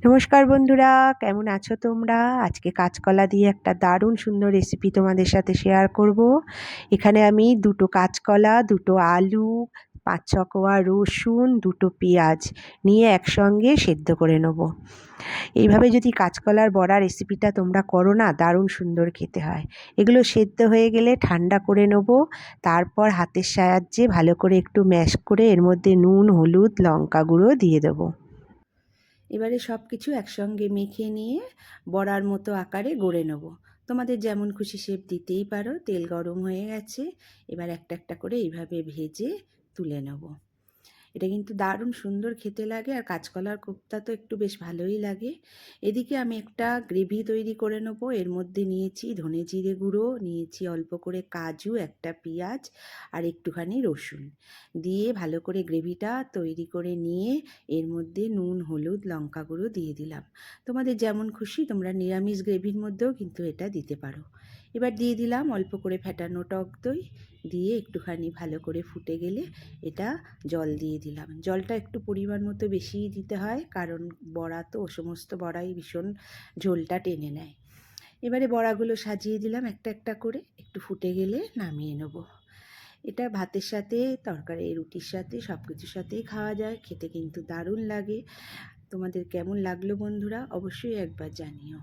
নমস্কার বন্ধুরা, কেমন আছো তোমরা? আজকে কাঁচকলা দিয়ে একটা দারুণ সুন্দর রেসিপি তোমাদের সাথে শেয়ার করব। এখানে আমি দুটো কাঁচকলা, দুটো আলু, পাঁচ ছ কোয়া রসুন, দুটো পেঁয়াজ নিয়ে একসঙ্গে সেদ্ধ করে নেব। এইভাবে যদি কাঁচকলার বড়া রেসিপিটা তোমরা করো না, দারুণ সুন্দর খেতে হয়। এগুলো সেদ্ধ হয়ে গেলে ঠান্ডা করে নেব, তারপর হাতের সাহায্যে ভালো করে একটু ম্যাশ করে এর মধ্যে নুন, হলুদ, লঙ্কা গুঁড়ো দিয়ে দেবো। এবারে সব কিছু একসঙ্গে মেখে নিয়ে বড়ার মতো আকারে গড়ে নেব। তোমাদের যেমন খুশি শেপ দিতেই পারো, তেল গরম হয়ে গেছে। এবার একটা একটা করে এইভাবে ভেজে তুলে নেব। এটা কিন্তু দারুণ সুন্দর খেতে লাগে আর কাঁচকলার কোপ্তা তো একটু বেশ ভালোই লাগে। এদিকে আমি একটা গ্রেভি তৈরি করে নেব। এর মধ্যে নিয়েছি ধনে জিরে গুঁড়ো, নিয়েছি অল্প করে কাজু, একটা পেঁয়াজ আর একটুখানি রসুন। দিয়ে ভালো করে গ্রেভিটা তৈরি করে নিয়ে এর মধ্যে নুন, হলুদ, লঙ্কা গুঁড়ো দিয়ে দিলাম। তোমাদের যেমন খুশি তোমরা নিরামিষ গ্রেভির মধ্যেও কিন্তু এটা দিতে পারো। এবার দিয়ে দিলাম অল্প করে ফেটানো টক দই। দিয়ে একটুখানি ভালো করে ফুটে গেলে এটা জল দিয়ে দিলাম। জলটা একটু পরিমাণ মতো বেশিই দিতে হয়, কারণ বড়া তো সমস্ত বড়াই ভীষণ ঝোলটা টেনে নেয়। এবারে বড়াগুলো সাজিয়ে দিলাম একটা একটা করে, একটু ফুটে গেলে নামিয়ে নেব। এটা ভাতের সাথে, তরকারি, রুটির সাথে সব কিছুর সাথেই খাওয়া যায়, খেতে কিন্তু দারুণ লাগে। তোমাদের কেমন লাগল বন্ধুরা, অবশ্যই একবার জানিও।